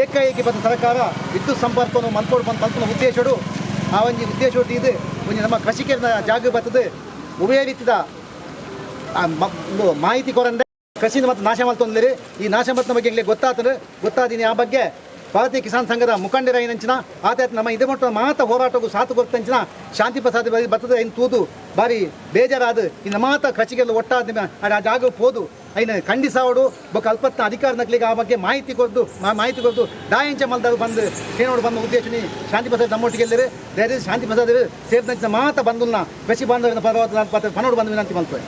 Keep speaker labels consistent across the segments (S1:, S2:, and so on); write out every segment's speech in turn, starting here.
S1: ಏಕಾಏಕಿ ಬಂದ ಸರ್ಕಾರ ವಿದ್ಯುತ್ ಸಂಪರ್ಕವನ್ನು ಮನ್ಕೊಂಡು ಬಂದು ತಲುಪಿನ ಉದ್ದೇಶಡು ಆ ಒಂದು ಉದ್ದೇಶ ಇದು. ಒಂದು ನಮ್ಮ ಕೃಷಿಕರ ಜಾಗ ಬರ್ತದೆ. ಉಭಯ ರೀತಿಯ ಒಂದು ಮಾಹಿತಿ ಕೊರಂದೆ. ಕೃಷಿನ ಮತ್ತು ನಾಶ ಮಾಡ್ತಂದಿರಿ ಈ ನಾಶ ಮತ್ತಿನ ಬಗ್ಗೆ ಇಲ್ಲಿ ಗೊತ್ತಾತದೆ ಗೊತ್ತಾದೀನಿ ಆ ಬಗ್ಗೆ. ಭಾರತೀಯ ಕಿಸಾನ್ ಸಂಘದ ಮುಖಂಡರ ಏನಂಚಿನ ಆತ ನಮ್ಮ ಇದೇ ಮಟ್ಟ ಮಾತ ಹೋರಾಟಗೂ ಸಾತು ಗೊತ್ತಂಚಿನ ಶಾಂತಿ ಪ್ರಸಾದ್ ಬರ್ತದೆ ಏನು ತೂದು ಬಾರಿ ಬೇಜಾರಾದ, ಇನ್ನು ಮಾತ ಕಚಿಗೆಲ್ಲ ಒಟ್ಟಾದ ಆ ಜಾಗ ಹೋದು. ಐನ ಖಂಡಿಸಾವಡು ಬೊಕ್ಕ ಅಲ್ಪತ್ನ ಅಧಿಕಾರ ನಕ್ಲಿಗೆ ಆ ಬಗ್ಗೆ ಮಾಹಿತಿ ಕೊದ್ದು ಮಾಹಿತಿ ಕೊದ್ದು ದಾಯಂಚ ಮಲ್ದಾಗ ಬಂದು ಏನೋಡು ಬಂದ ಉದ್ದೇಶನಿ, ಶಾಂತಿ ಪ್ರಸಾದ್ ನಮ್ಮೊಟ್ಟಿಗೆ ಎಲ್ಲರೂ ಶಾಂತಿ ಪ್ರಸಾದ್ ಸೇರಿದಂಚಿನ ಮಾತ ಬಂದು ಕೃಷಿ ಬಾಂಧವ್ಯನ ಪರವಾದ ಪನೋಡು ಬಂದು ವಿನಂತಿ ಮಾಡ್ತೇವೆ.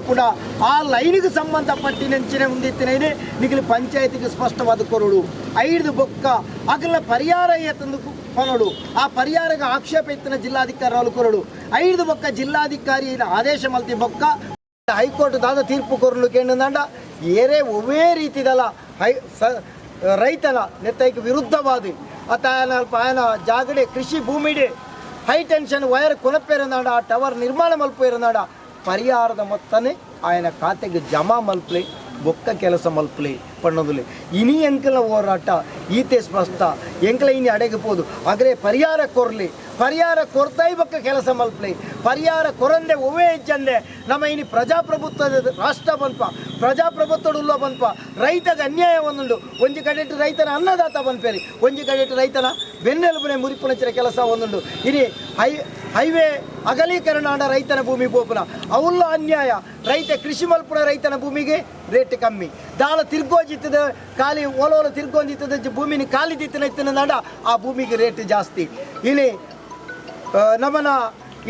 S2: ತಪ್ಪುನ ಆ ಲೈನಿಗೆ ಸಂಬಂಧಪಟ್ಟಿನಂಚಿನ ಉಂದಿತ್ತಿನೇನೆ ನಿಗಲಿ ಪಂಚಾಯತಿಗೆ ಸ್ಪಷ್ಟವಾದ ಕೊರಡು ಐದು ಬೊಕ್ಕ ಅಗಲ ಪರಿಹಾರ ಏತಂದು ಕೊನಡು ಆ ಪರಿಹಾರಕ್ಕೆ ಆಕ್ಷೇಪ ಎತ್ತಿನ ಜಿಲ್ಲಾಧಿಕಾರಿಗಳು ಕೊರಡು ಐದು ಬೊಕ್ಕ ಜಿಲ್ಲಾಧಿಕಾರಿಯ ಆದೇಶ ಮಲ್ತಿ ಬೊಕ್ಕ ಹೈಕೋರ್ಟ್ ದಾದ ತೀರ್ಪು ಕೊರಲು ಕೇಂದಂಡ ಏರೇ ಒವೇ ರೀತಿದಲ್ಲ ಹೈ ಸ ರೈತನ ನೆತ್ತೈಗೆ ವಿರುದ್ಧವಾದ ಅತ ಆಯನ ಜಾಗಡೆ ಕೃಷಿ ಭೂಮಿಡೆ ಹೈ ಟೆನ್ಷನ್ ವೈರ್ ಕೊನಪೇರುಂದಾಡ ಆ ಟವರ್ ನಿರ್ಮಾಣ ಮಲ್ಪೇರುಂದಾಡ ಪರಿಹಾರದ ಮೊತ್ತನೇ ఆయన ಖಾತೆಗೆ ಜಮಾ ಮಲ್ಪಲೆ ಬೊಕ್ಕ ಕೆಲಸ ಮಲ್ಪಲೆ ಪಣ್ಣೋದುಲೆ ಇನಿ ಎಂಕಲ ಹೋರಾಟ ಈತೆ ಸ್ಪಷ್ಟ ಎಂಕಲ ಇನಿ ಅಡಗಿಪೋದು ಆದರೆ ಪರಿಹಾರ ಕೊರ್ಲಿ ಪರಿಹಾರ ಕೊರ್ತಾಯಿ ಬೊಕ್ಕ ಕೆಲಸ ಮಲ್ಪಲೆ ಪರಿಹಾರ ಕೊರಂದೆ ಒವೇ ಹೆಜ್ಜಂದೆ ನಮ್ಮ ಇನಿ ಪ್ರಜಾಪ್ರಭುತ್ವದ ರಾಷ್ಟ್ರ ಬನ್ಪ ಪ್ರಜಾಪ್ರಭುತ್ವಡುಲ್ಲ ಬನ್ಪ ರೈತಗೆ ಅನ್ಯಾಯ ಒಂದುಂಡು ಒಂಜಿ ಕಡೆಟ್ ರೈತನ ಅನ್ನದಾತ ಬನ್ಪೇರಿ ಒಂಜಿ ಕಡೆಟ್ ರೈತನ ಬೆನ್ನೆಲುಬುನೆ ಮುರಿಪುನಚಿನ ಕೆಲಸ ಒಂದುಂಡು ಇನಿ ಹೈ ಹೈವೇ ಅಗಲೀಕರಣ ರೈತನ ಭೂಮಿ ಪೋಪುನ ಅವುಲ್ಲ ಅನ್ಯಾಯ. ರೈತ ಕೃಷಿ ಮಲ್ಪುನ ರೈತನ ಭೂಮಿಗೆ ರೇಟ್ ಕಮ್ಮಿ. ದಾಳ ತಿರ್ಗೋಜಿತ್ತದ ಖಾಲಿ ಓಲೋಲ ತಿರ್ಗೊಂದಿತ್ತದ ಭೂಮಿನ ಖಾಲಿ ದಿತ್ತಿನ ಇತ್ತಿನ ಆ ಭೂಮಿಗೆ ರೇಟ್ ಜಾಸ್ತಿ. ಇಲ್ಲಿ ನಮ್ಮನ್ನ ನಮ್ಮನ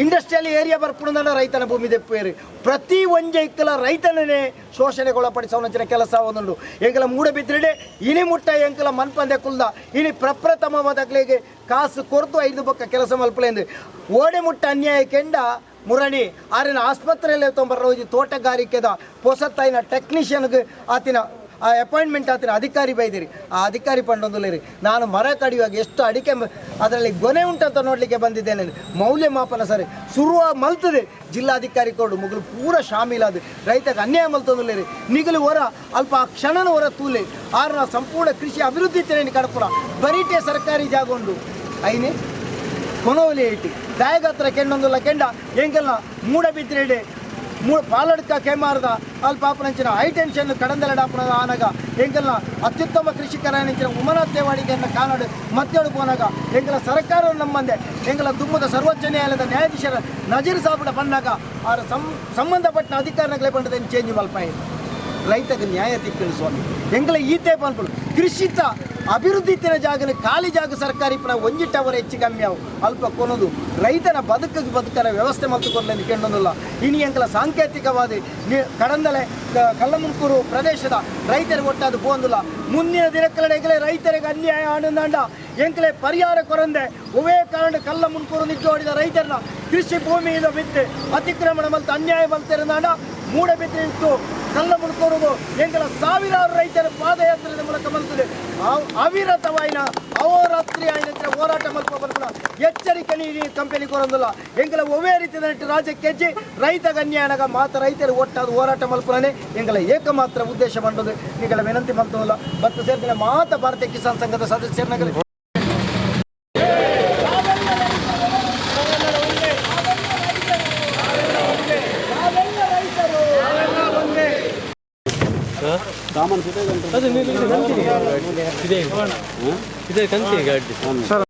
S2: ಇಂಡಸ್ಟ್ರಿಯಲ್ ಏರಿಯಾ ಬರ್ಪುಣದ ರೈತನ ಭೂಮಿ ದೆಪ್ಪೇರಿ ಪ್ರತಿ ಒಂಜೆ ಇಕ್ಕಲ ರೈತನೇ ಶೋಷಣೆಗೊಳಪಡಿಸೋನಂಚಿನ ಕೆಲಸ ಒಂದುಂಡು ಎಂಕಲ ಮೂಡಬಿದ್ರೆ ಇನಿ ಮುಟ್ಟ ಎಂಕಲ ಮನ್ಪಂದೆ ಕುಲ್ದ. ಇನಿ ಪ್ರಪ್ರಥಮವಾದಗ್ಲಿಗೆ ಕಾಸು ಕೊರತು ಐದು ಪಕ್ಕ ಕೆಲಸ ಮಲ್ಪಲೆಂದು ಓಡೆ ಮುಟ್ಟ ಅನ್ಯಾಯ ಕೆಂಡ ಮುರಣಿ. ಆರಿನ ಆಸ್ಪತ್ರೆಯಲ್ಲಿ ತೊಂಬರ ಹೋಗಿ ತೋಟಗಾರಿಕೆದ ಪೊಸತ್ತೈನ ಟೆಕ್ನಿಷಿಯನ್ಗೆ ಆತಿನ ಆ ಅಪಾಯಿಂಟ್ಮೆಂಟ್ ಆತಿನ ಅಧಿಕಾರಿ ಬೈದಿರಿ. ಆ ಅಧಿಕಾರಿ ಪಂಡೊಂದುಲೇರಿ ನಾನು ಮರ ಕಡಿಯುವಾಗ ಎಷ್ಟು ಅಡಿಕೆ ಅದರಲ್ಲಿ ಗೊನೆ ಉಂಟಂತ ನೋಡಲಿಕ್ಕೆ ಬಂದಿದ್ದೇನೆ. ಮೌಲ್ಯಮಾಪನ ಸರಿ. ಶುರುವ ಮಲ್ತದೆ. ಜಿಲ್ಲಾಧಿಕಾರಿ ಕೊಡು ಮುಗಲು ಪೂರ ಶಾಮೀಲಾದ ರೈತಕ್ಕೆ ಅನ್ಯಾಯ ಮಲ್ತೊಂದುಲೇರಿ ನಿಗಲು ಹೊರ, ಅಲ್ಪ ಆ ಕ್ಷಣನ ಹೊರ ತೂಲೆ. ಆರ್ನ ಸಂಪೂರ್ಣ ಕೃಷಿ ಅಭಿವೃದ್ಧಿ ತಿರಣಿ ಕಡಪುರ. ಬರೀಟೆ ಸರ್ಕಾರಿ ಜಾಗೊಂಡು ಐನೇ, ಕೊನೋಲಿ ಐಟಿ. ದಾಯಗತ್ರ ಕೆಂಡೊಂದುಲ್ಲ ಕೆಂಡ. ಹೆಂಗೆಲ್ಲ ಮೂಡ ಬಿದ್ರೆಡೆ ಮೂ ಪಾಲಡ್ಕ ಕೇಮಾರದ ಅಲ್ಲಿ ಪಾಪನಂಚಿನ ಹೈ ಟೆನ್ಷನ್ ಕಡಂದಲಡಾಪನ ಆನಾಗ ಎಂಗೆಲ್ಲ ಅತ್ಯುತ್ತಮ ಕೃಷಿಕರ ನೆಂಚಿನ ಉಮನತ್ತೇವಾಡಿಗೆಯನ್ನು ಕಾನಾಡು ಮತ್ತೆಡು ಪೋನಾಗ ಹೆಂಗಲ ಸರ್ಕಾರ ನಮ್ಮಂದೆ ಹೆಂಗಲ ದುಮ್ಮದ ಸರ್ವೋಚ್ಚ ನ್ಯಾಯಾಲಯದ ನ್ಯಾಯಾಧೀಶರ ನಜೀರ್ ಸಾಬಿಡ ಬಂದಾಗ ಅವರ ಸಂಬಂಧಪಟ್ಟ ಅಧಿಕಾರಗಳೇ ಬಂಡದನ್ನು ಚೇಂಜ್ ಮಲ್ಪಾಯಿ ರೈತಗೆ ನ್ಯಾಯ ತಿಕ್ಕಲು ಸ್ವಾಮಿ. ಈತೆ ಪನ್ಪುಡು ಕೃಷಿತ ಅಭಿವೃದ್ಧಿ ತಿನ ಜಾಗನ ಖಾಲಿ ಜಾಗ ಸರ್ಕಾರಿ ಪುನಃ ಒಂಜಿಟ್ಟವರ ಹೆಚ್ಚು ಕಮ್ಮಿ ಅವು. ಅಲ್ಪ ಕೊನದು. ರೈತನ ಬದುಕಿಗೆ ಬದುಕರ ವ್ಯವಸ್ಥೆ ಮತ್ತು ಕೊಡಲಿ ಕೆಂಡೊಂದಿಲ್ಲ ಇನಿ ಎಂಕಲ ಸಾಂಕೇತಿಕವಾದಿ ಕಡಂದಲೆ ಕಲ್ಲಮುಂಕೂರು ಪ್ರದೇಶದ ರೈತರಿಗೆ ಒಟ್ಟಾದ ಪೋಂದಿಲ್ಲ ಮುಂದಿನ ದಿನಕಳೆಗೆ ರೈತರಿಗೆ ಅನ್ಯಾಯ ಆನಂದಾಂಡ ಎಂಕಲೆ ಪರಿಹಾರ ಕೊರಂದೆ. ಒವೇ ಕಾರಣ ಕಲ್ಲ ಮುನ್ಕೂರು ನಿಜೋಡಿದ ರೈತರನ್ನ ಕೃಷಿ ಭೂಮಿಯಿಂದ ಬಿತ್ತು ಅತಿಕ್ರಮಣ ಮತ್ತು ಅನ್ಯಾಯ ಮಲ್ತಿರಂದಾಂಡ ಮೂಡ ನಿಂತು ಕಲ್ಲ ಮುಡ್ಕೋರುದು ಎಂಗಳ ಸಾವಿರಾರು ರೈತರ ಪಾದಯಾತ್ರೆಯ ಮೂಲಕ ಬಂದಿದೆ. ಅವಿರತವಾಯಿನ ಅವರಾತ್ರಿ ಆಯ್ನ ಹೋರಾಟ ಮಲ್ಪ ಕೂಡ ಎಚ್ಚರಿಕೆ ನೀಡಿ ಕಂಪನಿ ಕೊರೊಂದಿಲ್ಲ ಎಂಗಳ ಒವೇ ರೀತಿಯ ರಾಜ್ಯಕ್ಕೆ ಹೆಜ್ಜೆ ರೈತ ಗಣ್ಯಾನಗ ಮಾತ್ರ ರೈತರು ಒಟ್ಟಾದ ಹೋರಾಟ ಮಲ್ಪನೇ ಎಂಗಳ ಏಕಮಾತ್ರ ಉದ್ದೇಶ ಮಾಡೋದು ನಿಗಳ ವಿನಂತಿ ಮಾಡ್ತಾವಲ್ಲ ಮತ್ತು ಸೇರಿದ ಮಾತ ಭಾರತೀಯ ಕಿಸಾನ್ ಸಂಘದ ಸದಸ್ಯರನ್ನಾಗಲಿ
S3: ಇದೆ ಕಂತಿ ಗಾಡಿ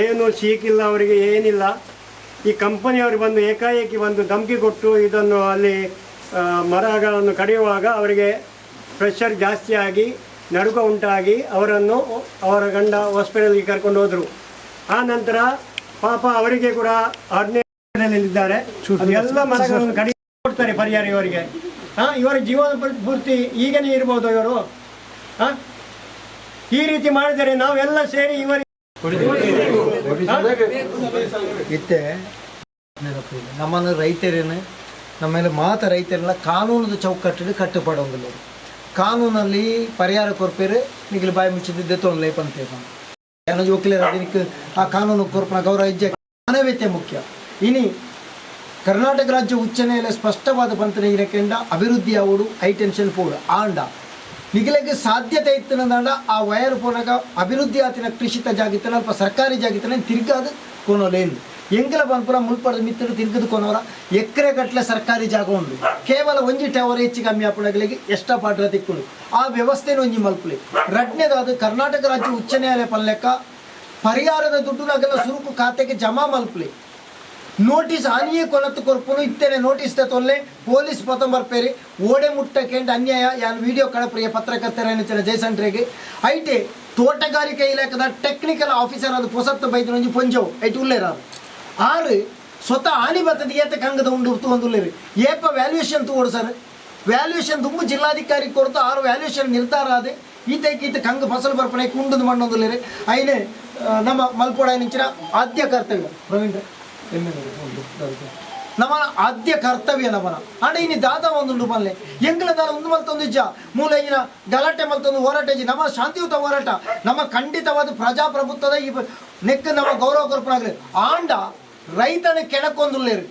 S4: ಏನು ಶೀಕಿಲ್ಲ, ಅವರಿಗೆ ಏನಿಲ್ಲ. ಈ ಕಂಪನಿಯವರು ಬಂದು ಏಕಾಏಕಿ ಬಂದು ಧಮಕಿ ಕೊಟ್ಟು ಇದನ್ನು ಅಲ್ಲಿ ಮರಗಳನ್ನು ಕಡಿಯುವಾಗ ಅವರಿಗೆ ಪ್ರೆಷರ್ ಜಾಸ್ತಿ ಆಗಿ ನಡುಕ ಉಂಟಾಗಿ ಅವರನ್ನು ಅವರ ಗಂಡ ಹಾಸ್ಪಿಟಲ್ಗೆ ಕರ್ಕೊಂಡು ಹೋದರು. ಆ ನಂತರ ಪಾಪ ಅವರಿಗೆ ಕೂಡ ಹದಿನೈದಲ್ಲಿದ್ದಾರೆ ಎಲ್ಲ ಮರಗಳನ್ನು ಕಡಿ ಕೊಡ್ತಾರೆ ಪರಿಹಾರ ಇವರಿಗೆ ಹಾಂ, ಇವರ ಜೀವನ ಪೂರ್ತಿ ಈಗನೇ ಇರ್ಬೋದು ಇವರು. ಹಾಂ, ಈ ರೀತಿ ಮಾಡಿದರೆ ನಾವೆಲ್ಲ ಸೇರಿ ಇವರಿಗೆ
S2: ಇತ್ತೆ. ನಮ್ಮನ್ನು ರೈತರೇನು ನಮ್ಮೇಲೆ ಮಾತ ರೈತರೆಲ್ಲ ಕಾನೂನದ ಚೌಕಟ್ಟಿಗೆ ಕಟ್ಟುಪಡೋಂಗಿಲ್ಲ ಕಾನೂನಲ್ಲಿ ಪರಿಹಾರ ಕೊರ್ಪೇರು ನಿಗಲಿ ಬಾಯಿ ಮುಚ್ಚಿದ್ದೆ ತೊಂದರೆ ಪಂತೇಪ ಏನೋ ಜೋಕ್ಲೇರ ಅದಕ್ಕೆ ಆ ಕಾನೂನು ಕೊರ್ಪನ ಗೌರವ ಇಜ್ಜೆ ಮಾನವೀಯತೆ ಮುಖ್ಯ. ಇನಿ ಕರ್ನಾಟಕ ರಾಜ್ಯ ಉಚ್ಚ ನ್ಯಾಯಾಲಯ ಸ್ಪಷ್ಟವಾದ ಪಂತನೆ ಇರಕೆಂಡ ಅಭಿವೃದ್ಧಿ ಅವಡು ಹೈ ಟೆನ್ಷನ್ ಪೋಡು ಆಂಡ. ನಿಗಲಿಗೆ ಸಾಧ್ಯತೆ ಇತ್ತಿನಂದ ಆ ವಯರ್ ಪೂರಕ ಅಭಿವೃದ್ಧಿ ಆತಿನ ಕೃಷಿತ ಜಾಗಿತ್ತನ ಅಲ್ಪ ಸರ್ಕಾರಿ ಜಾಗಿತ್ತನ ತಿರ್ಗಾದು ಕೊನೋಲೇನು ಎಂಗಲ ಬಂದ್ಪುರ ಮುಲ್ಪಡದ ಮಿತ್ರ ತಿರ್ಗದು ಕೊನವರ ಎಕರೆ ಗಟ್ಟಲೆ ಸರ್ಕಾರಿ ಜಾಗ ಉಂಡು. ಕೇವಲ ಒಂಜಿ ಟವರ್ ಹೆಚ್ಚು ಕಮ್ಮಿ ಆಪಣಗಳಿಗೆ ಎಷ್ಟ ಪಾಟ್ರ ತಿಕ್ಕೊಂಡು. ಆ ವ್ಯವಸ್ಥೆನ ಒಂಜಿ ಮಲ್ಪಲಿ. ರಡ್ನೇದಾದ ಕರ್ನಾಟಕ ರಾಜ್ಯ ಉಚ್ಚ ನ್ಯಾಯಾಲಯ ಪಲ್ಲೆಕ್ಕ ಪರಿಹಾರದ ದುಡ್ಡು ನಗಲ ಸುರುಕು ಖಾತೆಗೆ ಜಮಾ ಮಲ್ಪಲಿ. ನೋಟಿಸ್ ಆನಿಯೇ ಕೊಲತ್ತು ಕೊರ್ಪುನು ಇತ್ತೇನೆ, ನೋಟಿಸ್ ತೊಲ್ಲೆ, ಪೊಲೀಸ್ ಪತಂ ಬರ್ಪೇರಿ ಓಡೆ ಮುಟ್ಟಕೆಂಡ್ ಅನ್ಯಾಯ, ಯಾನ್ ವಿಡಿಯೋ ಕಳಪ್ರಿಯ ಪತ್ರಕರ್ತರ ನೆಚ್ಚಿನ ಜಯಸಂಟ್ರೆಗೆ ಐಟೆ ತೋಟಗಾರಿಕೆ ಇಲಾಖೆದ ಟೆಕ್ನಿಕಲ್ ಆಫೀಸರ್ ಅದು ಪೊಸತ್ತ ಬೈದು ಒಂಜಿ ಪೊಂಜವು ಐಟು ಉಲ್ಲೇರ ಆರು, ಸ್ವತಃ ಆನಿ ಬತ್ತದ ಏತ ಕಂಗದ ಉಂಡು ಒಂದು ಒಂದುಲ್ಲೇರಿ ಏಪ ವ್ಯಾಲ್ಯೂಯೇಷನ್ ತೋಡು ಸರ್? ವ್ಯಾಲ್ಯೂಯೇಷನ್ ತುಂಬ ಜಿಲ್ಲಾಧಿಕಾರಿ ಕೊಡ್ತು ಆರು ವ್ಯಾಲ್ಯೂಯೇಷನ್ ನಿರ್ಧಾರ ಅದೇ ಈತೈಕ್ ಈತ ಕಂಗ ಫಸಲು ಬರ್ಪಣೆ ಕುಂಡದ ಮಣ್ಣೊಂದುಲ್ಲೇರಿ ಐನೆ ನಮ್ಮ ಮಲ್ಪೋಡ ನಿಂಚಿನ ಆದ್ಯ ಕರ್ತವ್ಯ ಪ್ರವೀಣ್ ನಮನ ಆದ್ಯ ಕರ್ತವ್ಯ ನಮನ. ಅಣ್ಣ, ಇನ್ನು ದಾದ ಒಂದು ಮಲ್ಲೆ. ಎಂಗ್ಲ ದಾಲ ಒಂದು ಮಲ್ತೊಂದು ಇಜ್ಜ. ಮೂಲ ಇನ ಗಲಾಟೆ ಮಲ್ತೊಂದು ಹೋರಾಟ ಇಜ್ಜಿ. ನಮ್ಮ ಶಾಂತಿಯುತ ಹೋರಾಟ. ನಮ್ಮ ಖಂಡಿತವಾದ ಪ್ರಜಾಪ್ರಭುತ್ವದ ಈ ನೆಕ್ಕ ನಮ್ಮ ಗೌರವ ಕೊರ್ಪಣಾಗ್ಲಿ ಆಂಡ, ರೈತನ ಕೆಣಕೊಂದುಲ್ಲೇರು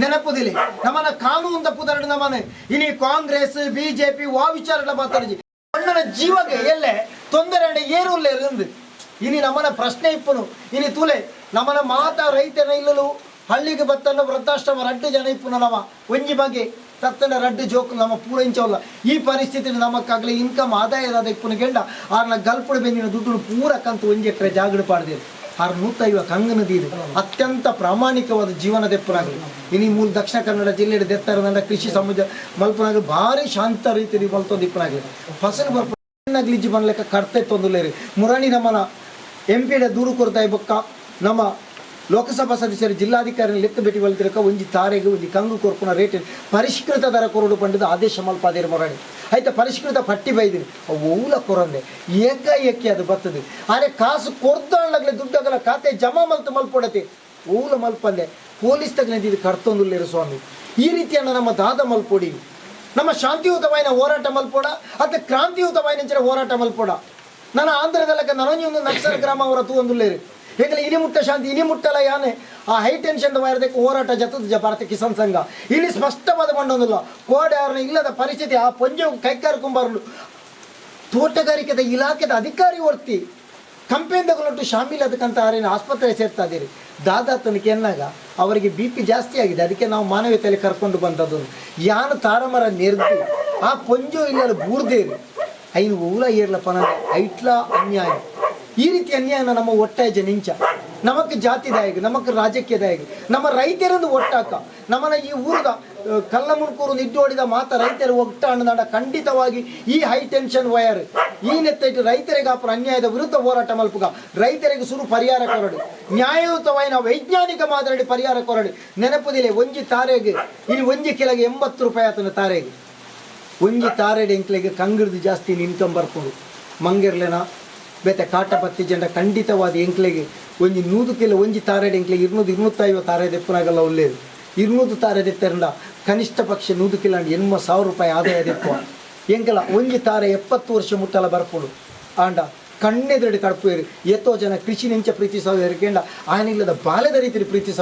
S2: ನೆನಪುದಿಲ್ಲ ನಮ್ಮನ ಕಾನೂನು ತಪ್ಪುದರಡು ನಮ್ಮನೆ ಇನಿ ಕಾಂಗ್ರೆಸ್, ಬಿಜೆಪಿ, ವಾ ವಿಚಾರಗಳ ಮಾತಾಡಿಜಿ ಅಣ್ಣನ ಜೀವಗೆ ಎಲ್ಲೆ ತೊಂದರೆ ಏರುಲ್ಲೇರು ಇನಿ ನಮ್ಮನ ಪ್ರಶ್ನೆ ಇಪ್ಪನು. ಇನಿ ತುಲೆ ನಮ್ಮನ ಮಾತ ರೈತನ ಇಲ್ಲಲು ಹಳ್ಳಿಗೆ ಬತ್ತನ ವೃದ್ಧಾಶ್ರಮ ರಡ್ಡು ಜನ ಇಪ್ಪುನ ನಮ್ಮ ಒಂಜಿ ಬಗೆ ತತ್ತನ ರಡ್ಡು ಜೋಕು ನಮ್ಮ ಪೂರೈಂಚವಲ್ಲ. ಈ ಪರಿಸ್ಥಿತಿ ನಮಕ್ಕಾಗಲಿ ಇನ್ಕಮ್ ಆದಾಯದ ಇಪ್ಪುನ ಗೆಂಡ ಆರ್ನ ಗಲ್ಪುಡು ಬೆಂದಿನ ದುಡ್ಡು ಪೂರ ಕಂತು ಒಂಜಿ ಎಕರೆ ಜಾಗಡು ಪಾಡ್ದೆರ್. ಆರು ನೂತ ಇವ ಕಂಗನದೀದು ಅತ್ಯಂತ ಪ್ರಾಮಾಣಿಕವಾದ ಜೀವನ ದೆಪ್ಪನಾಗಲಿ ಇನಿ ಮೂಲ ದಕ್ಷಿಣ ಕನ್ನಡ ಜಿಲ್ಲೆಯ ದೆತ್ತರದಂಡ ಕೃಷಿ ಸಮುದ್ರ ಮಲ್ಪನಾಗಲಿ ಭಾರಿ ಶಾಂತ ರೀತಿಯಲ್ಲಿ ಮಲ್ತೊಂದು ಇಪ್ಪನಾಗಲಿ. ಫಸಲು ಬರ್ಪ ಗ್ಲಿಜ್ ಬನ್ಲೆಕ್ಕ ಕರ್ತೆ ತೊಂದುಲೇರಿ ಮುರಾಣಿ ನಮ್ಮನ ಎಂಪಿಡೆ ದೂರು ಕೊರ್ತಾಯಿ ಬೊಕ್ಕ. ನಮ್ಮ ಲೋಕಸಭಾ ಸದಸ್ಯರು ಜಿಲ್ಲಾಧಿಕಾರಿ ಲೆಕ್ಕ ಭೇಟಿ ತಿಲಕ ಒಂಜಿ ತಾರೆಗೆ, ಒಂಜಿ ಕಂಗು ಕೊರ್ಪುನ ರೇಟ್ ಪರಿಷ್ಕೃತ ದರ ಕೊರಡು ಪಂಡದ ಆದೇಶ ಮಲ್ಪಾದೇರು ಮೊರಾಣಿ ಆಯ್ತಾ, ಪರಿಷ್ಕೃತ ಪಟ್ಟಿ ಬೈದಿರಿ. ಓಲ ಕೊರಂದೆ. ಏಕಾಏಕಿ ಅದು ಬರ್ತದೆ? ಆದರೆ ಕಾಸು ಕೊರ್ದಾಣಲಾಗಲೇ ದುಡ್ಡಾಗಲ್ಲ ಖಾತೆ ಜಮಾ ಮಲ್ತು ಮಲ್ಪೊಡತೆ. ಓಲ ಮಲ್ಪಂದೆ ಪೊಲೀಸ್ ತಗ್ಲಿಂದ ಇದು ಸ್ವಾಮಿ. ಈ ರೀತಿಯನ್ನು ನಮ್ಮ ದಾದ ಮಲ್ಪೊಡಿ. ನಮ್ಮ ಶಾಂತಿಯುತವಾಯಿನ ಹೋರಾಟ ಮಲ್ಪೋಡ ಅಥವಾ ಕ್ರಾಂತಿಯುತವಾಯಿನ ಹೋರಾಟ ಮಲ್ಪೋಡ. ನನ್ನ ಆಂಧ್ರದಲ್ಲಕ್ಕೆ ನನಗೆ ಒಂದು ನಕ್ಸಲ್ ಗ್ರಾಮ ಅವರತ್ತು ಒಂದುಲ್ಲೇರು ಏಕಲೆ ಇನಿ ಮುಟ್ಟ ಶಾಂತಿ ಇನಿ ಮುಟ್ಟಲ್ಲ ಯಾನೆ? ಆ ಹೈ ಟೆನ್ಷನ್ ವೈರದಕ್ಕೆ ಹೋರಾಟ ಜತದ ಭಾರತ ಕಿಸಾನ್ ಸಂಘ. ಇಲ್ಲಿ ಸ್ಪಷ್ಟವಾದ ಮಂಡೊಂದಿಲ್ಲ ಕೋಡ್ಯಾರನ ಇಲ್ಲದ ಪರಿಸ್ಥಿತಿ, ಆ ಪೊಂಜೆ ಕೈಕಾರ್ಕೊಂಬರಲು ತೋಟಗಾರಿಕೆದ ಇಲಾಖೆದ ಅಧಿಕಾರಿ ವರ್ತಿ ಕಂಪೆನಿದ ಕೊಟ್ಟು ಶಾಮೀಲ್ ಅದಕ್ಕಂತ ಆರೇನು ಆಸ್ಪತ್ರೆ ಸೇರ್ತಾ ಇದ್ದೀರಿ. ದಾದಾ ತನಕ ಎನ್ನಾಗ? ಅವರಿಗೆ ಬಿ ಪಿ ಜಾಸ್ತಿ ಆಗಿದೆ. ಅದಕ್ಕೆ ನಾವು ಮಾನವೀಯತೆಯಲ್ಲಿ ಕರ್ಕೊಂಡು ಬಂದದ್ದು. ಯಾನ ತಾರಮರ ನೆರೆದು? ಆ ಪೊಂಜು ಇಲ್ಲ ಬೂರ್ದೇರಿ. ಐನು ಊಲ ಏರ್ಲಪ್ಪ ಐಟ್ಲ ಅನ್ಯಾಯ. ಈ ರೀತಿ ಅನ್ಯಾಯನ ನಮ್ಮ ಒಟ್ಟಾಯ ನಿಂಚ ನಮಕ್ ಜಾತಿದಾಯಕ ನಮಕ್ ರಾಜಕೀಯದಾಯಕ ನಮ್ಮ ರೈತರನ್ನು ಒಟ್ಟಾಕ ನಮ್ಮನ ಈ ಊರದ ಅಹ್, ಕಲ್ಲ ಮುಣ್ಕೂರು ನಿಡ್ಡೋಡಿದ ಮಾತ ರೈತರ ಒಟ್ಟಾಣದ ಖಂಡಿತವಾಗಿ ಈ ಹೈ ಟೆನ್ಷನ್ ವಯರ್ ಈ ನೆತ್ತೈಟು ರೈತರಿಗೆ ಅಪರ ಅನ್ಯಾಯದ ವಿರುದ್ಧ ಹೋರಾಟ ಮಲ್ಪುಗ. ರೈತರಿಗೆ ಸುರು ಪರಿಹಾರ ಕೊರಡು. ನ್ಯಾಯಯುತವಾಯಿನ ವೈಜ್ಞಾನಿಕ ಮಾದರಿ ಪರಿಹಾರ ಕೊರಡು. ನೆನಪುದಿಲ್ಲ ಒಂಜಿ ತಾರೆಗೆ ಇಲ್ಲಿ ಒಂಜಿ ಕೆಳಗೆ ಎಂಬತ್ತು ರೂಪಾಯಿ ಆತನ ತಾರೆಗೆ. ಒಂಜಿ ತಾರೆಡೆ ಎಂಕ್ಲೆಗೆ ಕಂಗಿಡ್ದು ಜಾಸ್ತಿ ಇನ್ಕಮ್ ಬರ್ಕೊಂಡು ಮಂಗಿರ್ಲೆನ ಬೇತೆ ಕಾಟಪತ್ತಿ ಜಂಡ ಖಂಡಿತವಾದ ಎಂಕ್ಲೆಗೆ ಒಂಜಿ ನೂದು ಒಂಜಿ ತಾರೆಡೆ ಎಂಕ್ಲೆಗೆ ಇರ್ನೂದು ಇರ್ನೂತ್ತೈವ ತಾರೆ ದೆಪ್ಪನಾಗಲ್ಲ ಒಳ್ಳೇದು. ಇರ್ನೂದು ತಾರೆ ದೆತ್ತರಿಂದ ಕನಿಷ್ಠ ಪಕ್ಷ ನೂದು ಕಿಲೋ ಅಂಡ್ ಎನ್ಮ ಸಾವಿರ ರೂಪಾಯಿ ಆದಾಯ ದೆಪ್ಪುವ ಎಂಕಲ, ಒಂಜಿ ತಾರೆ ಎಪ್ಪತ್ತು ವರ್ಷ ಮುಟ್ಟಲ ಬರ್ಪುಡು. ಆಂಡ, ಕಣ್ಣೆದುರಡಿ ಕಡ್ಪುವೇರು ಎತ್ತೋ ಜನ ಕೃಷಿ ನೆಂಚ ಪ್ರೀತಿ ಸಾವಿರ ಕೇಂಡ ಆನಿಲ್ಲದ ಬಾಲ್ಯದ ರೀತಿಯಲ್ಲಿ ಪ್ರೀತಿ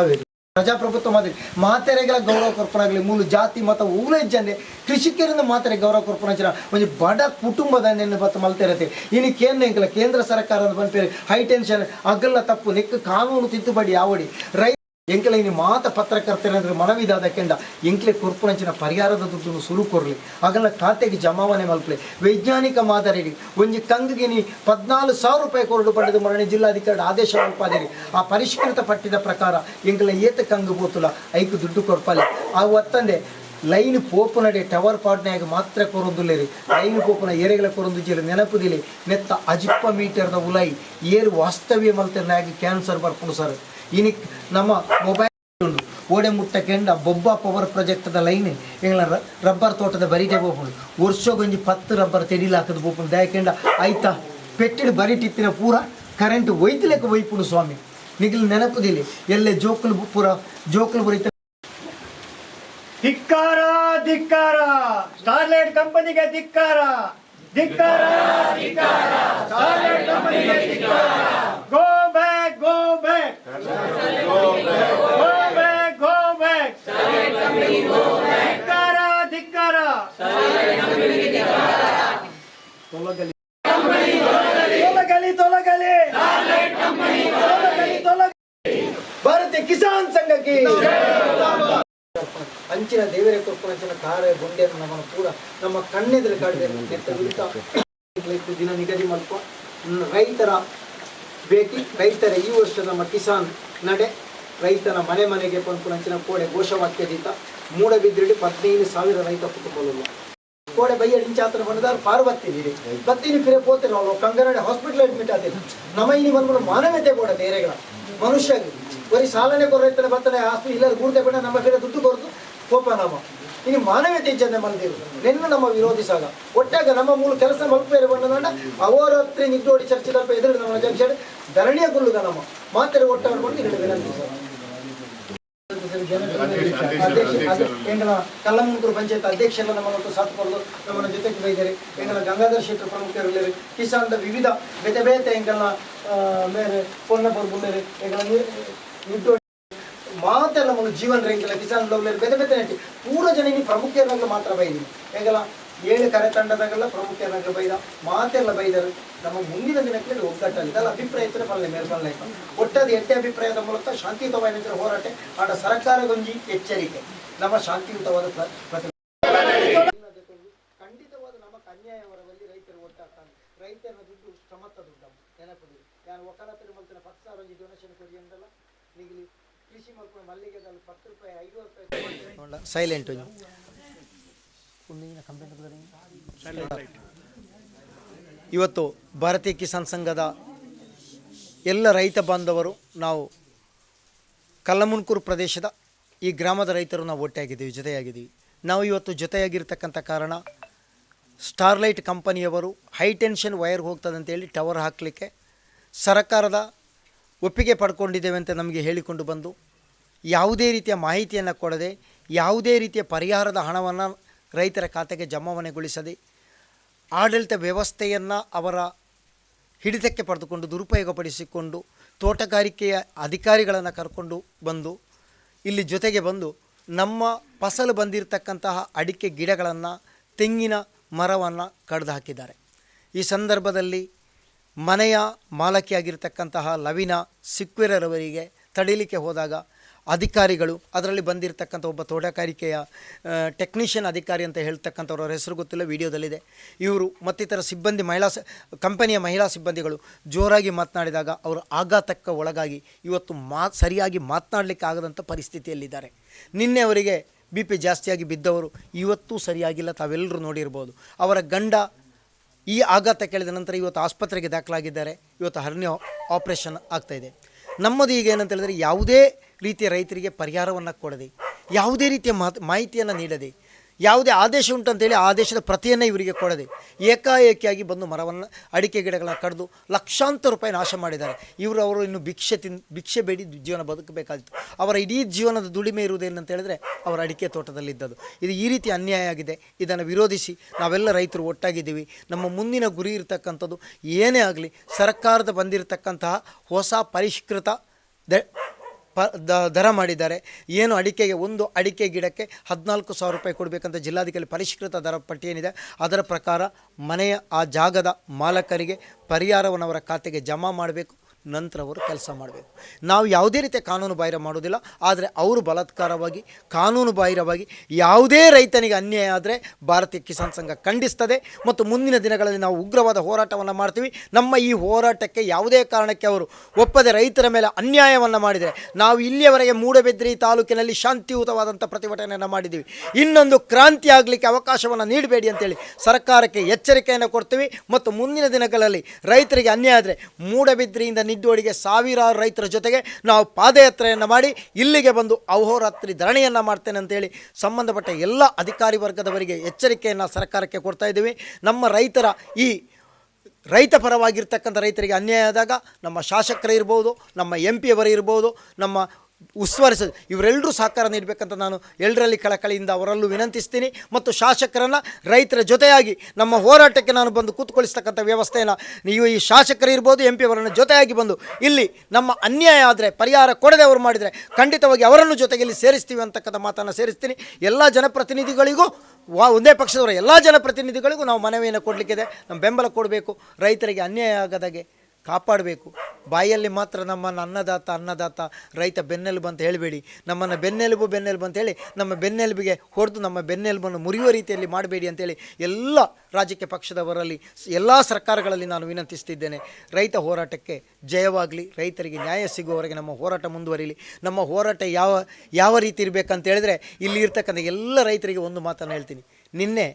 S2: ಪ್ರಜಾಪ್ರಭುತ್ವ ಮಾದರಿ ಮಾತೆರೆಗಳ ಗೌರವ ಕೊರ್ಪಣಾಗಲಿ, ಮೂಲ ಜಾತಿ, ಮತ ಊಲ ಜನ ಕೃಷಿಕರಿಂದ ಮಾತೆರೆ ಗೌರವ ಕೊರ್ಪಣ ಒಂದು ಬಡ ಕುಟುಂಬದ ಬತ್ತ ಮಲ್ತಿರತ್ತೆ ಇನ್ನು ಕೇಂದ್ರ ಕೇಂದ್ರ ಸರ್ಕಾರದ ಬಂದ ಹೈ ಟೆನ್ಷನ್ ಅಗಲ್ಲ ತಪ್ಪು, ನೆಕ್ಕ ಕಾನೂನು ತಿದ್ದುಪಡಿ ಯಾವಡಿ ರೈ ಎಂಕಲ ನೀವು ಮಾತ ಪತ್ರಕರ್ತರಂದ್ರೆ ಮನವಿದಾದ ಕೆಂಡ ಎಂಕ್ಲೆ ಕೊರ್ಪುಣಂಚಿನ ಪರಿಹಾರದ ದುಡ್ಡು ಸುರು ಕೊರ್ಲಿ. ಅಗಲ ಖಾತೆಗೆ ಜಮಾವಣೆ ಮಲ್ಪಲೆ ವೈಜ್ಞಾನಿಕ ಮಾದರಿ ಒಂಜಿ ಕಂಗಿಗೆ ನೀ ಪದ್ನಾಲ್ಕು ಸಾವಿರ ರೂಪಾಯಿ ಕೊರಡು ಪಡೆದು ಮರಣಿ ಜಿಲ್ಲಾಧಿಕಾರಿ ಆದೇಶ ಮಲ್ಪಾದಿರಿ. ಆ ಪರಿಷ್ಕೃತ ಪಟ್ಟಿದ ಪ್ರಕಾರ ಎಂಕಲ ಏತ ಕಂಗು ಬೋತುಲ ಐಕು ದುಡ್ಡು ಕೊರ್ಪಲೆ ಆ ಒತ್ತಂದೆ ಲೈನ್ ಪೋಪುನಡೆ ಟವರ್ ಪಾಡ್ನಾಗ ಮಾತ್ರ ಕೊರೊಂದುಲ್ಲೇರಿ. ಲೈನ್ ಪೋಪುನ ಏರೆಗಳ ಕೊರೊಂದು ಜಿಲ್ಲೆ ನೆನಪುದಿಲಿ. ಮೆತ್ತ ಅಜಿಪ್ಪ ಮೀಟರ್ದ ಉಲೈ ಏರು ವಾಸ್ತವ್ಯ ಮಲ್ತಿರ್ನಾಗ ಕ್ಯಾನ್ಸರ್ ಬರ್ಪುಡು ಸರ್. ಇನಿಕ್ ನಮ್ಮ ಮೊಬೈಲ್ ಓಡೆ ಮುಟ್ಟ ಕೆಂಡ ಬೊಬ್ಬ ಪವರ್ ಪ್ರಾಜೆಕ್ಟ್ದ ಲೈನ್ ಎಂಗ್ಲ ರಬ್ಬರ್ ತೋಟದ ಬರಿಟೆ ಬೋಪುಂಡು ವರ್ಷಗೊಂಜಿ ಪತ್ತು ರಬ್ಬರ್ ತೆಡಿಲ ಹಾಕದ ಬೋಪುಂಡು ದಯಕೆಂಡ ಆಯ್ತಾ ಪೆಟ್ಟಿಡು ಬರಿಟಿತ್ತಿನ ಪೂರ ಕರೆಂಟ್ ಒಯ್ತಿಲೆಕ್ಕ ಒಯ್ಪುಡು ಸ್ವಾಮಿ ನಿಗಿಲ್ ನೆನಪುದಿಲ್ಲ ಎಲ್ಲೆ ಜೋಕುಲು ಪೂರ ಜೋಕುಲು ಬರೀತ
S4: ಧಿಕ್ಕಾರ ಧಿಕ್ಕಾರ ಸ್ಟಾರ್ಲೈಟ್ ಕಂಪನಿಗೆ ಧಿಕ್ಕಾರ ಧಿಕ್ಕಾರ ಸ್ಟಾರ್ಲೈಟ್ ಕಂಪನಿಗೆ ಧಿಕ್ಕಾರ go back go back go back go back ಧಿಕ್ಕಾರ ಧಿಕ್ಕಾರ
S2: ತೊಲಗಲಿ ತೊಲಗಲಿ ತೊಲಗಲಿ ತೊಲಗಲಿ ಭಾರತೀಯ ಕಿಸಾನ್ ಸಂಘಕ್ಕೆ. ಅಂಚಿನ ದೇವರೇ ಕೊರ್ಪಣಚಿನ ತಾರೆ ಗುಂಡೆಯನ್ನು ನಮ್ಮನ್ನು ಪೂರ ನಮ್ಮ ಕಣ್ಣೆದುರು ಕಾಡಿದೆ ದಿನ ನಿಗದಿ ಮಲ್ಪ ರೈತರ ಭೇಟಿ ರೈತರ ಈ ವರ್ಷ ನಮ್ಮ ಕಿಸಾನ್ ನಡೆ. ರೈತನ ಮನೆ ಮನೆಗೆ ಪಂಪುನಂಚಿನ ಕೋಡೆ ಘೋಷವಾಕ್ಯದಿಂದ ಮೂಡಬಿದ್ರಡಿ ಹದಿನೈದು ಸಾವಿರ ರೈತ ಕುಟುಂಬಗಳು ಕೋಡೆ ಬೈಯ ಇಂಚಾತನ ಬಂದಾರ ಪಾರ್ವತಿ. ಬತ್ತೀನಿ ಫಿರೆ ಪೋತಿರ ಅವರು ಕಂಗನಡೆ ಹಾಸ್ಪಿಟಲ್ ಅಡ್ಮಿಟ್ ಆದಿಲ್ಲ ನಮ್ಮ ಇಲ್ಲಿ ಬಂದ್ಬಿಟ್ಟು ಮಾನವೀಯತೆ ಕೂಡ ಧೈರ್ಯಗಳ ಮನುಷ್ಯ ಬರೀ ಸಾಲನೆ ಕೊರ ರೈತನ ಬರ್ತಾನೆ ಹಾಸ್ಪಿಟಲ್ ಇಲ್ಲ ಗೂಡ್ದೆ ಬೇಡ ನಮ್ಮ ಕಡೆ ದುಡ್ಡು ಕೊರತು ಕೋಪ ನಮ್ಮ ಇನ್ನು ಮಾನವೀಯತೆ ಇಚ್ಛೆ ಬಂದಿರು. ನಿನ್ನ ನಮ್ಮ ವಿರೋಧಿಸಾಗ. ಒಟ್ಟಾಗ ನಮ್ಮ ಮೂಲ ಕೆಲಸ ಮಲ್ಪೇರೆ ಬಂದ ಅವರತ್ರ ಚರ್ಚೆ ತಪ್ಪ ಎದುರು ನಮ್ಮ ಜಂಕ್ಷನ್ ಧರಣಿಯ ಗುಲ್ಲುಗ ನಮ್ಮ. ಮಾತರೆ ಒಟ್ಟಾಡ್ಕೊಂಡು ಇಲ್ಲಿ ವಿನಂತಿ ಸರ್. ಪಂಚಾಯತ್ ಕಲ್ಲಮಂಗೂರು ಪಂಚಾಯತ್ ಅಧ್ಯಕ್ಷರ ನಮ್ಮನ್ನು ಸಾತ್ಕೊಂಡು ನಮ್ಮನ್ನ ಜೊತೆಗೆ ಬೈದರೆ ಹೆಂಗಲ್ಲ ಗಂಗಾಧರ್ ಶೆಟ್ಟರ್ ಪ್ರಮುಖರಲ್ಲಿ ಕಿಸಾನ್ದ ವಿವಿಧ ಬೇತೆ ಬೇತೆ ಮೇರೆ ಪೂರ್ಣ ಬರ್ಬೋದು ಹೆಂಗಲ್ಲ ನಿಡ್ಡು ಮಾತೆಲ್ಲ ನಮ್ಮ ಜೀವನ ರೇಂಗಿಲ್ಲ ಕಿಸಾನ್ ಲವ್ಲೇರಿ ಬೇತೆ ಬೇತೆ ನೆಟ್ಟಿ. ಪೂರ ಜನ ಪ್ರಮುಖರಾಗ ಮಾತ್ರ ಬೈದಿನಿ ಹೇಗಲ್ಲ? ಏಳು ಕರೆ ತಂಡದಾಗೆಲ್ಲ ಪ್ರಮುಖರಾಗ ಬೈದ. ಮಾತೆಲ್ಲ ಬೈದರು. ನಮ್ಮ ಮುಂದಿನ ದಿನಕ್ಕೆ ಒಗ್ಗಟ್ಟಲ್ಲಿ. ಇದೆಲ್ಲ ಅಭಿಪ್ರಾಯ ಇದ್ರೆ ಪಲ್ಲೆ ಮೇಲೆ ಪಲ್ಲೆ ಒಟ್ಟದ ಎಟ್ಟೆ ಅಭಿಪ್ರಾಯದ ಮೂಲಕ ಶಾಂತಿಯುತವಾದ ಹೋರಾಟ ಆಡ ಸರ್ಕಾರಗೊಂಜಿ ಎಚ್ಚರಿಕೆ. ನಮ್ಮ ಶಾಂತಿಯುತವಾದ ಖಂಡಿತವಾದ ನಮಗೆ ಅನ್ಯಾಯ ವರದಲ್ಲಿ ರೈತರು ಒಟ್ಟಾಗ್ತಾನೆ ರೈತರ ದುಡ್ಡು ಶ್ರಮತ್ತ ದುಡ್ಡು ನೆನಪಡಿ. ಯಾರು ಒಕ್ಕಲತನ ಮಲ್ತಿನ ಪತ್ತು ಸಾವಿರ ಡೊನೇಷನ್ ಕೊಡಿ ಅಂದಲ್ಲ? ನಿಗಲಿ. ಸೈಲೆಂಟ್ ಇವತ್ತು ಭಾರತೀಯ ಕಿಸಾನ್ ಸಂಘದ ಎಲ್ಲ ರೈತ ಬಾಂಧವರು ನಾವು ಕಲ್ಲಮುನ್ಕೂರು ಪ್ರದೇಶದ ಈ ಗ್ರಾಮದ ರೈತರು ನಾವು ಒಟ್ಟಾಗಿದ್ದೀವಿ, ಜೊತೆಯಾಗಿದ್ದೀವಿ. ನಾವು ಇವತ್ತು ಜೊತೆಯಾಗಿರ್ತಕ್ಕಂಥ ಕಾರಣ ಸ್ಟಾರ್ಲೈಟ್ ಕಂಪನಿಯವರು ಹೈ ಟೆನ್ಷನ್ ವೈರ್ ಹೋಗ್ತದೆ ಅಂತೇಳಿ ಟವರ್ ಹಾಕಲಿಕ್ಕೆ ಸರ್ಕಾರದ ಒಪ್ಪಿಗೆ ಪಡ್ಕೊಂಡಿದ್ದೇವೆ ಅಂತ ನಮಗೆ ಹೇಳಿಕೊಂಡು ಬಂದು, ಯಾವುದೇ ರೀತಿಯ ಮಾಹಿತಿಯನ್ನು ಕೊಡದೆ, ಯಾವುದೇ ರೀತಿಯ ಪರಿಹಾರದ ಹಣವನ್ನು ರೈತರ ಖಾತೆಗೆ ಜಮಾವಣೆಗೊಳಿಸದೆ, ಆಡಳಿತ ವ್ಯವಸ್ಥೆಯನ್ನು ಅವರ ಹಿಡಿತಕ್ಕೆ ಪಡೆದುಕೊಂಡು ದುರುಪಯೋಗಪಡಿಸಿಕೊಂಡು ತೋಟಗಾರಿಕೆಯ ಅಧಿಕಾರಿಗಳನ್ನು ಕರ್ಕೊಂಡು ಬಂದು, ಇಲ್ಲಿ ಜೊತೆಗೆ ಬಂದು ನಮ್ಮ ಫಸಲು ಬಂದಿರತಕ್ಕಂತಹ ಅಡಿಕೆ ಗಿಡಗಳನ್ನು, ತೆಂಗಿನ ಮರವನ್ನು ಕಡ್ದು ಹಾಕಿದ್ದಾರೆ. ಈ ಸಂದರ್ಭದಲ್ಲಿ ಮನೆಯ ಮಾಲಕಿಯಾಗಿರ್ತಕ್ಕಂತಹ ಲವಿನ ಸಿಕ್ವೆರರವರಿಗೆ ತಡೀಲಿಕ್ಕೆ ಹೋದಾಗ ಅಧಿಕಾರಿಗಳು ಅದರಲ್ಲಿ ಬಂದಿರತಕ್ಕಂಥ ಒಬ್ಬ ತೋಟಗಾರಿಕೆಯ ಟೆಕ್ನಿಷಿಯನ್ ಅಧಿಕಾರಿ ಅಂತ ಹೇಳ್ತಕ್ಕಂಥವ್ರ ಹೆಸರು ಗೊತ್ತಿಲ್ಲ, ವಿಡಿಯೋದಲ್ಲಿದೆ. ಇವರು ಮತ್ತಿತರ ಸಿಬ್ಬಂದಿ, ಮಹಿಳಾ ಕಂಪನಿಯ ಮಹಿಳಾ ಸಿಬ್ಬಂದಿಗಳು ಜೋರಾಗಿ ಮಾತನಾಡಿದಾಗ ಅವರು ಆಘಾತಕ್ಕೆ ಒಳಗಾಗಿ ಇವತ್ತು ಮಾ, ಸರಿಯಾಗಿ ಮಾತನಾಡಲಿಕ್ಕೆ ಆಗದಂಥ ಪರಿಸ್ಥಿತಿಯಲ್ಲಿದ್ದಾರೆ. ನಿನ್ನೆ ಅವರಿಗೆ ಬಿ ಪಿ ಜಾಸ್ತಿಯಾಗಿ ಬಿದ್ದವರು, ಇವತ್ತೂ ಸರಿಯಾಗಿಲ್ಲ, ತಾವೆಲ್ಲರೂ ನೋಡಿರ್ಬೋದು. ಅವರ ಗಂಡ ಈ ಆಘಾತ ಕೇಳಿದ ನಂತರ ಇವತ್ತು ಆಸ್ಪತ್ರೆಗೆ ದಾಖಲಾಗಿದ್ದಾರೆ. ಇವತ್ತು ಹರ್ನಿ ಆಪರೇಷನ್ ಇದೆ. ನಮ್ಮದು ಈಗ ಏನಂತ ಹೇಳಿದ್ರೆ ಯಾವುದೇ ರೀತಿಯ ರೈತರಿಗೆ ಪರಿಹಾರವನ್ನು ಕೊಡದೆ, ಯಾವುದೇ ರೀತಿಯ ಮಾಹಿತಿಯನ್ನು ನೀಡದೆ ಯಾವುದೇ ಆದೇಶ ಉಂಟಂತೇಳಿ ಆ ಆದೇಶದ ಪ್ರತಿಯನ್ನು ಇವರಿಗೆ ಕೊಡದೆ ಏಕಾಏಕಿಯಾಗಿ ಬಂದು ಮರವನ್ನು, ಅಡಿಕೆ ಗಿಡಗಳನ್ನು ಕಡಿದು ಲಕ್ಷಾಂತರ ರೂಪಾಯಿ ನಾಶ ಮಾಡಿದ್ದಾರೆ. ಇವರು ಅವರು ಇನ್ನು ಭಿಕ್ಷೆ ತಿನ್, ಭಿಕ್ಷೆ ಬೇಡಿ ಜೀವನ ಬದುಕಬೇಕಾಗಿತ್ತು. ಅವರ ಇಡೀ ಜೀವನದ ದುಡಿಮೆ ಇರುವುದೇನಂತ ಹೇಳಿದ್ರೆ ಅವರ ಅಡಿಕೆ ತೋಟದಲ್ಲಿದ್ದದು ಇದು ಈ ರೀತಿ ಅನ್ಯಾಯ ಆಗಿದೆ. ಇದನ್ನು ವಿರೋಧಿಸಿ ನಾವೆಲ್ಲ ರೈತರು ಒಟ್ಟಾಗಿದ್ದೀವಿ. ನಮ್ಮ ಮುಂದಿನ ಗುರಿ ಇರತಕ್ಕಂಥದ್ದು ಏನೇ ಆಗಲಿ, ಸರ್ಕಾರದ ಬಂದಿರತಕ್ಕಂತಹ ಹೊಸ ಪರಿಷ್ಕೃತ ದ ಪ ದರ ಮಾಡಿದ್ದಾರೆ. ಏನು ಅಡಿಕೆಗೆ, ಒಂದು ಅಡಿಕೆ ಗಿಡಕ್ಕೆ ಹದಿನಾಲ್ಕು ಸಾವಿರ ರೂಪಾಯಿ ಕೊಡಬೇಕಂತ ಜಿಲ್ಲಾಧಿಕಾರಿ ಪರಿಷ್ಕೃತ ದರ ಪಟ್ಟಿ ಏನಿದೆ, ಅದರ ಪ್ರಕಾರ ಮನೆಯ ಆ ಜಾಗದ ಮಾಲಕರಿಗೆ ಪರಿಹಾರವನ್ನು ಅವರ ಖಾತೆಗೆ ಜಮಾ ಮಾಡಬೇಕು. ನಂತರ ಅವರು ಕೆಲಸ ಮಾಡಬೇಕು. ನಾವು ಯಾವುದೇ ರೀತಿಯ ಕಾನೂನು ಬಾಹಿರ ಮಾಡೋದಿಲ್ಲ ಆದರೆ ಅವರು ಬಲಾತ್ಕಾರವಾಗಿ, ಕಾನೂನು ಬಾಹಿರವಾಗಿ ಯಾವುದೇ ರೈತನಿಗೆ ಅನ್ಯಾಯ ಆದರೆ ಭಾರತೀಯ ಕಿಸಾನ್ ಸಂಘ ಖಂಡಿಸ್ತದೆ. ಮತ್ತು ಮುಂದಿನ ದಿನಗಳಲ್ಲಿ ನಾವು ಉಗ್ರವಾದ ಹೋರಾಟವನ್ನು ಮಾಡ್ತೀವಿ. ನಮ್ಮ ಈ ಹೋರಾಟಕ್ಕೆ ಯಾವುದೇ ಕಾರಣಕ್ಕೆ ಅವರು ಒಪ್ಪದೆ ರೈತರ ಮೇಲೆ ಅನ್ಯಾಯವನ್ನು ಮಾಡಿದರೆ, ನಾವು ಇಲ್ಲಿಯವರೆಗೆ ಮೂಡಬಿದ್ರಿ ತಾಲೂಕಿನಲ್ಲಿ ಶಾಂತಿಯುತವಾದಂಥ ಪ್ರತಿಭಟನೆಯನ್ನು ಮಾಡಿದ್ದೀವಿ. ಇನ್ನೊಂದು ಕ್ರಾಂತಿ ಆಗಲಿಕ್ಕೆ ಅವಕಾಶವನ್ನು ನೀಡಬೇಡಿ ಅಂತೇಳಿ ಸರ್ಕಾರಕ್ಕೆ ಎಚ್ಚರಿಕೆಯನ್ನು ಕೊಡ್ತೀವಿ. ಮತ್ತು ಮುಂದಿನ ದಿನಗಳಲ್ಲಿ ರೈತರಿಗೆ ಅನ್ಯಾಯ ಆದರೆ ಮೂಡಬಿದ್ರಿಯಿಂದ ನಿಡ್ಡೋಡಿಗೆ ಸಾವಿರಾರು ರೈತರ ಜೊತೆಗೆ ನಾವು ಪಾದಯಾತ್ರೆಯನ್ನು ಮಾಡಿ ಇಲ್ಲಿಗೆ ಬಂದು ಅಹೋರಾತ್ರಿ ಧರಣಿಯನ್ನು ಮಾಡ್ತೇನೆ ಅಂತೇಳಿ ಸಂಬಂಧಪಟ್ಟ ಎಲ್ಲ ಅಧಿಕಾರಿ ವರ್ಗದವರಿಗೆ ಎಚ್ಚರಿಕೆಯನ್ನು ಸರ್ಕಾರಕ್ಕೆ ಕೊಡ್ತಾ ಇದ್ದೀವಿ. ನಮ್ಮ ರೈತರ ಈ ರೈತ ಪರವಾಗಿರ್ತಕ್ಕಂಥ ರೈತರಿಗೆ ಅನ್ಯಾಯ ಆದಾಗ ನಮ್ಮ ಶಾಸಕರು ಇರ್ಬೋದು, ನಮ್ಮ ಎಂ ಪಿಯವರೇ ಇರ್ಬೋದು, ನಮ್ಮ ಉಸ್ತುವಾರಿ ಸದ ಇವರೆಲ್ಲರೂ ಸಹಕಾರ ನೀಡಬೇಕಂತ ನಾನು ಎಲ್ಲರಲ್ಲಿ ಕಳಕಳಿಯಿಂದ ಅವರಲ್ಲೂ ವಿನಂತಿಸ್ತೀನಿ. ಮತ್ತು ಶಾಸಕರನ್ನು ರೈತರ ಜೊತೆಯಾಗಿ ನಮ್ಮ ಹೋರಾಟಕ್ಕೆ ನಾನು ಬಂದು ಕೂತ್ಕೊಳಿಸ್ತಕ್ಕಂಥ ವ್ಯವಸ್ಥೆಯನ್ನು ನೀವು ಈ ಶಾಸಕರು ಇರ್ಬೋದು, ಎಂ ಪಿ ಅವರನ್ನು ಜೊತೆಯಾಗಿ ಬಂದು ಇಲ್ಲಿ ನಮ್ಮ ಅನ್ಯಾಯ ಆದರೆ, ಪರಿಹಾರ ಕೊಡದೆ ಅವರು ಮಾಡಿದರೆ ಖಂಡಿತವಾಗಿ ಅವರನ್ನು ಜೊತೆಗೆ ಇಲ್ಲಿ ಸೇರಿಸ್ತೀವಿ ಅಂತಕ್ಕಂಥ ಮಾತನ್ನು ಸೇರಿಸ್ತೀನಿ. ಎಲ್ಲ ಜನಪ್ರತಿನಿಧಿಗಳಿಗೂ, ವಾ, ಒಂದೇ ಪಕ್ಷದವರ ಎಲ್ಲ ಜನಪ್ರತಿನಿಧಿಗಳಿಗೂ ನಾವು ಮನವಿಯನ್ನು ಕೊಡಲಿಕ್ಕಿದೆ. ನಮ್ಮ ಬೆಂಬಲ ಕೊಡಬೇಕು. ರೈತರಿಗೆ ಅನ್ಯಾಯ ಆಗದಾಗೆ ಕಾಪಾಡಬೇಕು. ಬಾಯಲ್ಲಿ ಮಾತ್ರ ನಮ್ಮನ್ನು ಅನ್ನದಾತ ಅನ್ನದಾತ ರೈತ ಬೆನ್ನೆಲುಬು ಅಂತ ಹೇಳಬೇಡಿ. ನಮ್ಮನ್ನು ಬೆನ್ನೆಲುಬು ಬೆನ್ನೆಲುಬು ಅಂತೇಳಿ ನಮ್ಮ ಬೆನ್ನೆಲುಬಿಗೆ ಹೊಡೆದು ನಮ್ಮ ಬೆನ್ನೆಲುಬನ್ನು ಮುರಿಯುವ ರೀತಿಯಲ್ಲಿ ಮಾಡಬೇಡಿ ಅಂತೇಳಿ ಎಲ್ಲ ರಾಜಕೀಯ ಪಕ್ಷದವರಲ್ಲಿ, ಎಲ್ಲ ಸರ್ಕಾರಗಳಲ್ಲಿ ನಾನು ವಿನಂತಿಸ್ತಿದ್ದೇನೆ. ರೈತ ಹೋರಾಟಕ್ಕೆ ಜಯವಾಗಲಿ. ರೈತರಿಗೆ ನ್ಯಾಯ ಸಿಗುವವರೆಗೆ ನಮ್ಮ ಹೋರಾಟ ಮುಂದುವರಿಲಿ. ನಮ್ಮ ಹೋರಾಟ ಯಾವ ಯಾವ ರೀತಿ ಇರಬೇಕಂತ ಹೇಳಿದ್ರೆ ಇಲ್ಲಿ ಇರ್ತಕ್ಕಂಥ ಎಲ್ಲ ರೈತರಿಗೆ ಒಂದು ಮಾತನ್ನು ಹೇಳ್ತೀನಿ. ನಿನ್ನೆ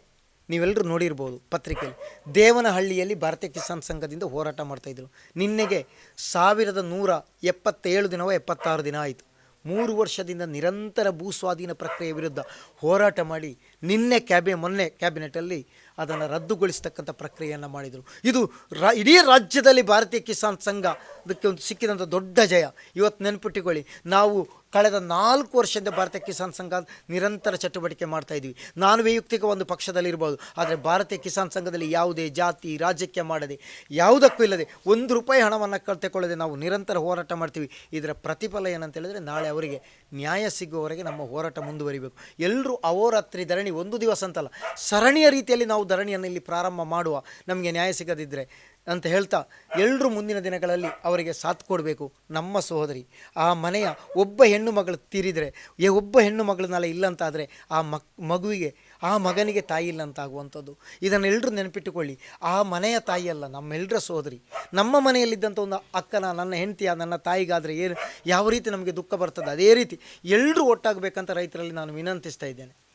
S2: ನೀವೆಲ್ಲರೂ ನೋಡಿರ್ಬೋದು ಪತ್ರಿಕೆಯಲ್ಲಿ. ದೇವನಹಳ್ಳಿಯಲ್ಲಿ ಭಾರತೀಯ ಕಿಸಾನ್ ಸಂಘದಿಂದ ಹೋರಾಟ ಮಾಡ್ತಾಯಿದ್ರು ನಿನ್ನೆಗೆ ಸಾವಿರದ ನೂರ ಎಪ್ಪತ್ತೇಳು ದಿನವೋ ಎಪ್ಪತ್ತಾರು ದಿನ ಆಯಿತು. ಮೂರು ವರ್ಷದಿಂದ ನಿರಂತರ ಭೂಸ್ವಾಧೀನ ಪ್ರಕ್ರಿಯೆ ವಿರುದ್ಧ ಹೋರಾಟ ಮಾಡಿ ನಿನ್ನೆ ಕ್ಯಾಬೆ, ಮೊನ್ನೆ ಕ್ಯಾಬಿನೆಟಲ್ಲಿ ಅದನ್ನು ರದ್ದುಗೊಳಿಸ್ತಕ್ಕಂಥ ಪ್ರಕ್ರಿಯೆಯನ್ನು ಮಾಡಿದರು. ಇದು ರಾ, ಇಡೀ ರಾಜ್ಯದಲ್ಲಿ ಭಾರತೀಯ ಕಿಸಾನ್ ಸಂಘ, ಅದಕ್ಕೆ ಒಂದು ಸಿಕ್ಕಿದಂಥ ದೊಡ್ಡ ಜಯ. ಇವತ್ತು ನೆನಪಿಟ್ಟುಕೊಳ್ಳಿ, ನಾವು ಕಳೆದ ನಾಲ್ಕು ವರ್ಷದಿಂದ ಭಾರತೀಯ ಕಿಸಾನ್ ಸಂಘ ನಿರಂತರ ಚಟುವಟಿಕೆ ಮಾಡ್ತಾ ಇದ್ವಿ. ನಾನು ವೈಯಕ್ತಿಕ ಒಂದು ಪಕ್ಷದಲ್ಲಿರ್ಬೋದು ಆದರೆ ಭಾರತೀಯ ಕಿಸಾನ್ ಸಂಘದಲ್ಲಿ ಯಾವುದೇ ಜಾತಿ ರಾಜ್ಯಕ್ಕೆ ಮಾಡದೆ ಯಾವುದಕ್ಕೂ ಇಲ್ಲದೆ ಒಂದು ರೂಪಾಯಿ ಹಣವನ್ನು ಕಳ್ತಕೊಳ್ಳದೆ ನಾವು ನಿರಂತರ ಹೋರಾಟ ಮಾಡ್ತೀವಿ. ಇದರ ಪ್ರತಿಫಲ ಏನಂತ ಹೇಳಿದ್ರೆ ನಾಳೆ ಅವರಿಗೆ ನ್ಯಾಯ ಸಿಗುವವರೆಗೆ ನಮ್ಮ ಹೋರಾಟ ಮುಂದುವರಿಬೇಕು. ಎಲ್ಲರೂ ಅಹೋರಾತ್ರಿ ಧರಣಿ ಒಂದು ದಿವಸ ಅಂತಲ್ಲ, ಸರಣಿಯ ರೀತಿಯಲ್ಲಿ ನಾವು ಧರಣಿಯನ್ನು ಇಲ್ಲಿ ಪ್ರಾರಂಭ ಮಾಡುವ ನಮಗೆ ನ್ಯಾಯ ಸಿಗದಿದ್ದರೆ ಅಂತ ಹೇಳ್ತಾ ಎಲ್ಲರೂ ಮುಂದಿನ ದಿನಗಳಲ್ಲಿ ಅವರಿಗೆ ಸಾಥ್ ಕೊಡಬೇಕು. ನಮ್ಮ ಸಹೋದರಿ, ಆ ಮನೆಯ ಒಬ್ಬ ಹೆಣ್ಣು ಮಗಳು ತೀರಿದರೆ ಒಬ್ಬ ಹೆಣ್ಣು ಮಗಳನ್ನೆಲ್ಲ ಇಲ್ಲಂತಾದರೆ ಆ ಮಕ್, ಮಗುವಿಗೆ, ಆ ಮಗನಿಗೆ ತಾಯಿ ಇಲ್ಲ ಅಂತ ಆಗುವಂಥದ್ದು ಇದನ್ನೆಲ್ಲರೂ ನೆನಪಿಟ್ಟುಕೊಳ್ಳಿ. ಆ ಮನೆಯ ತಾಯಿಯಲ್ಲ ನಮ್ಮೆಲ್ಲರ ಸಹೋದರಿ. ನಮ್ಮ ಮನೆಯಲ್ಲಿದ್ದಂಥ ಒಂದು ಅಕ್ಕನ, ನನ್ನ ಹೆಂಡತಿಯ, ನನ್ನ ತಾಯಿಗಾದರೆ ಏನು, ಯಾವ ರೀತಿ ನಮಗೆ ದುಃಖ ಬರ್ತದೆ, ಅದೇ ರೀತಿ ಎಲ್ಲರೂ ಒಟ್ಟಾಗಬೇಕಂತ ರೈತರಲ್ಲಿ ನಾನು ವಿನಂತಿಸ್ತಾ ಇದ್ದೇನೆ.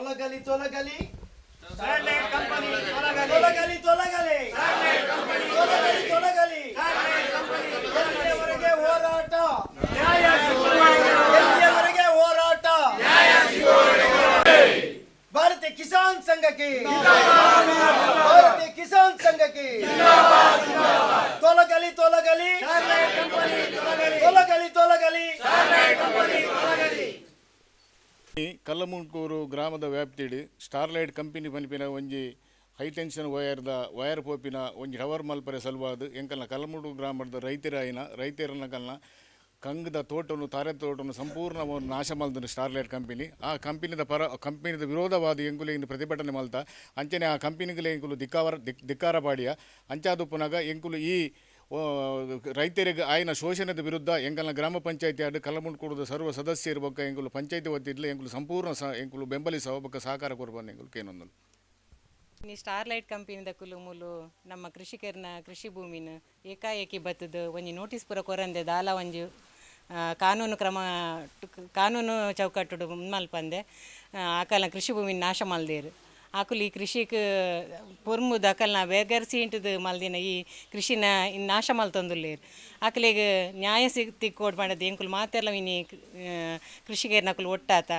S2: ತೊಲಗಲಿ ತೊಲಗಲಿ. ತೊಲಗಲಿ. ತೊಲಗಲಿ ತೊಲಗಲಿ. ತೊಲಗಲಿ ಎಲ್ಲಿಯವರೆಗೆ ಹೋರಾಟ? ಎಲ್ಲಿಯವರೆಗೆ ಹೋರಾಟ? ಭಾರತೀಯ ಕಿಸಾನ್ ಸಂಘಕ್ಕೆ ಭಾರತೀಯ ಕಿಸಾನ್ ಸಂಘಕ್ಕೆ ತೊಲಗಲಿ ತೊಲಗಲಿ ತೊಲಗಲಿ ತೊಲಗಲಿ
S5: ಈ ಕಲ್ಲಮುಂಟೂರು ಗ್ರಾಮದ ವ್ಯಾಪ್ತಿಡ್ ಸ್ಟಾರ್ಲೈಟ್ ಕಂಪನಿ ಪನಿಪಿನ ಒಂಜಿ ಹೈಟೆನ್ಷನ್ ವಯರ್ದ ವಯರ್ ಪೋಪಿನ ಒಂಜಿ ಹವರ್ ಮಲ್ಪರೆ ಸಲುವಾದ್. ಎಂಕಲ್ನ ಕಲ್ಲಮುಂಟೂರು ಗ್ರಾಮದ ರೈತರಾಯಿನ ರೈತರನ್ನ ಕಲ್ನ ಕಂಗದ ತೋಟವನ್ನು ತಾರೆ ತೋಟನು ಸಂಪೂರ್ಣವನ್ನು ನಾಶ ಮಲ್ದ ಸ್ಟಾರ್ಲೈಟ್ ಕಂಪನಿ. ಆ ಕಂಪನಿದ ಪರ, ಕಂಪನಿದ ವಿರೋಧವಾದ ಎಂಕುಲು ಇಂದು ಪ್ರತಿಭಟನೆ ಮಲ್ತ. ಅಂಚನೆ ಆ ಕಂಪನಿಗೆ ಎಂಕುಲು ಧಿಕ್ಕಾರ ದಿಕ್ ಧಿಕ್ಕಾರ ಪಾಡಿಯ. ಅಂಚಾದುಪ್ಪನಾಗ ಎಂಕುಲು ಈ ರೈತರಿಗೆ ಆಯ್ನ ಶೋಷಣದ ವಿರುದ್ಧ ಎಂಗಲ್ನ ಗ್ರಾಮ ಪಂಚಾಯತಿ ಆಡು ಕಲಮುಂಡ್ಕೂಡದ ಸರ್ವ ಸದಸ್ಯರು ಬೊಕ್ಕ ಎಂಕುಲು ಪಂಚಾಯತಿ ವತಿಯಲ್ಲಿ ಎಂಕುಲು ಸಂಪೂರ್ಣ ಸ ಎಂಕುಲು ಬೆಂಬಲಿಸುವ ಬೊಕ್ಕ ಸಹಕಾರ ಕೊಡ್ಬಂದು ಎಂಕುಲು ಕೇನೊಂದು
S6: ಈ ಸ್ಟಾರ್ಲೈಟ್ ಕಂಪನಿದ ಕುಲು ಮುಲು ನಮ್ಮ ಕೃಷಿಕರ್ನ ಕೃಷಿ ಭೂಮಿನ ಏಕಾಏಕಿ ಬತ್ತದ ಒಂಜಿ ನೋಟಿಸ್ ಪೂರ ಕೊರಂದೆ, ದಾಲ ಒಂಜಿ ಕಾನೂನು ಕ್ರಮ ಕಾನೂನು ಚೌಕಟ್ಟು ಆ ಕಾಲ ಕೃಷಿ ಭೂಮಿನ ನಾಶ ಮಲ್ದೇರು. ಆಕುಲು ಈ ಕೃಷಿಕ್ ಪೊರ್ಮುದ ಅಕಲ್ನ ಬೇಗರ್ಸಿ ಇಂಟದ ಮಲ್ದಿನ ಈ ಕೃಷಿನ ಇನ್ನು ನಾಶ ಮಲ್ತೊಂದುಲ್ಲೇರು ಆಕಲಿಗೆ ನ್ಯಾಯ ಸಿಗ್ ಕೋಡ್ ಮಾಡದು ಎಂಕುಲು ಮಾತೆಲ್ಲ ವಿನಿ ಕೃಷಿಗೆ ನಕುಲು ಒಟ್ಟಾತ.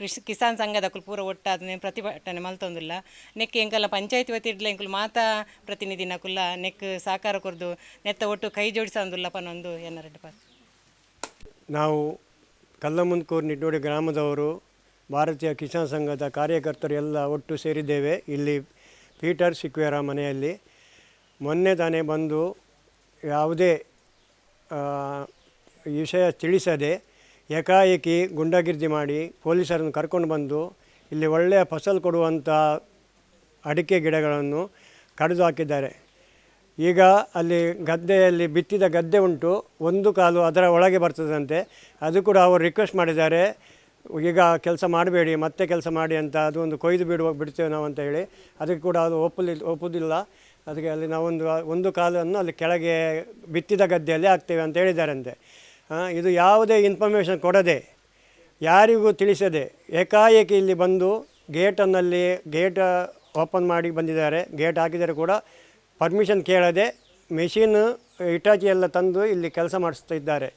S6: ಕೃಷಿ ಕಿಸಾನ್ ಸಂಘದ ಪೂರ ಒಟ್ಟಾದ ಪ್ರತಿಭಟನೆ ಮಲ್ತೊಂದುಲ್ಲ ನೆಕ್ ಎಂಕಲ್ಲ ಪಂಚಾಯತಿ ವತಿಡ್ಲ ಎಂಕುಲು ಮಾತಾ ಪ್ರತಿನಿಧಿ ನಕುಲ್ಲ ನೆಕ್ ಸಹಕಾರ ಕೊರ್ದು ನೆತ್ತ ಒಟ್ಟು ಕೈ ಜೋಡಿಸಂದುಲ್ಲ ಪನ್ನೊಂದು ಎನ್ನರೆಡ್ಡು ಪಾತ್
S4: ನಾವು ಕಲ್ಲಮುಂದ್ಕೂರು ನಿಡ್ನೋಡಿ ಗ್ರಾಮದವರು ಭಾರತೀಯ ಕಿಸಾನ್ ಸಂಘದ ಕಾರ್ಯಕರ್ತರು ಎಲ್ಲ ಒಟ್ಟು ಸೇರಿದ್ದೇವೆ. ಇಲ್ಲಿ ಪೀಟರ್ ಸಿಕ್ವೇರ ಮನೆಯಲ್ಲಿ. ಮೊನ್ನೆ ತಾನೇ ಬಂದು ಯಾವುದೇ ವಿಷಯ ತಿಳಿಸದೆ ಏಕಾಏಕಿ ಗುಂಡಾಗಿರ್ದಿ ಮಾಡಿ ಪೊಲೀಸರನ್ನು ಕರ್ಕೊಂಡು ಬಂದು ಇಲ್ಲಿ ಒಳ್ಳೆಯ ಫಸಲು ಕೊಡುವಂಥ ಅಡಿಕೆ ಗಿಡಗಳನ್ನು ಕಡಿದು ಹಾಕಿದ್ದಾರೆ. ಈಗ ಅಲ್ಲಿ ಗದ್ದೆಯಲ್ಲಿ ಬಿತ್ತಿದ ಗದ್ದೆ ಉಂಟು. ಒಂದು ಕಾಲು ಅದರ ಒಳಗೆ ಬರ್ತದಂತೆ. ಅದು ಕೂಡ ಅವರು ರಿಕ್ವೆಸ್ಟ್ ಮಾಡಿದ್ದಾರೆ. ಈಗ ಕೆಲಸ ಮಾಡಬೇಡಿ, ಮತ್ತೆ ಕೆಲಸ ಮಾಡಿ ಅಂತ ಅದು ಒಂದು ಕೊಯ್ದು ಬಿಡುವ, ಬಿಡ್ತೇವೆ ನಾವು ಅಂತ ಹೇಳಿ, ಅದಕ್ಕೆ ಕೂಡ ಅದು ಒಪ್ಪಲಿ, ಒಪ್ಪುದಿಲ್ಲ. ಅದಕ್ಕೆ ಅಲ್ಲಿ ನಾವೊಂದು ಒಂದು ಕಾಲನ್ನು ಅಲ್ಲಿ ಕೆಳಗೆ ಬಿತ್ತಿದ ಗದ್ದೆಯಲ್ಲಿ ಹಾಕ್ತೇವೆ ಅಂತ ಹೇಳಿದ್ದಾರಂತೆ. ಇದು ಯಾವುದೇ ಇನ್ಫಾರ್ಮೇಷನ್ ಕೊಡದೆ, ಯಾರಿಗೂ ತಿಳಿಸದೆ, ಏಕಾಏಕಿ ಇಲ್ಲಿ ಬಂದು ಗೇಟನ್ನಲ್ಲಿ ಗೇಟ್ ಓಪನ್ ಮಾಡಿ ಬಂದಿದ್ದಾರೆ, ಗೇಟ್ ಹಾಕಿದರೆ ಕೂಡ ಪರ್ಮಿಷನ್ ಕೇಳದೆ ಮೆಷಿನ್ ಇಟಾಚಿ ತಂದು ಇಲ್ಲಿ ಕೆಲಸ ಮಾಡಿಸ್ತಾ ಇದ್ದಾರೆ.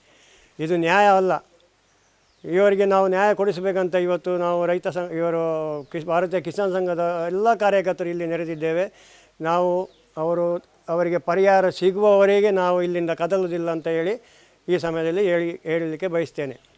S4: ಇದು ನ್ಯಾಯ ಅಲ್ಲ. ಇವರಿಗೆ ನಾವು ನ್ಯಾಯ ಕೊಡಿಸಬೇಕಂತ ಇವತ್ತು ನಾವು ರೈತ ಸಂಘ, ಇವರು ಕಿಸ್, ಭಾರತೀಯ ಕಿಸಾನ್ ಸಂಘದ ಎಲ್ಲ ಕಾರ್ಯಕರ್ತರು ಇಲ್ಲಿ ನೆರೆದಿದ್ದೇವೆ. ನಾವು ಅವರು, ಅವರಿಗೆ ಪರಿಹಾರ ಸಿಗುವವರೆಗೆ ನಾವು ಇಲ್ಲಿಂದ ಕದಲುವುದಿಲ್ಲ ಅಂತ ಹೇಳಿ ಈ ಸಮಯದಲ್ಲಿ ಹೇಳಿ, ಹೇಳಲಿಕ್ಕೆ ಬಯಸ್ತೇನೆ.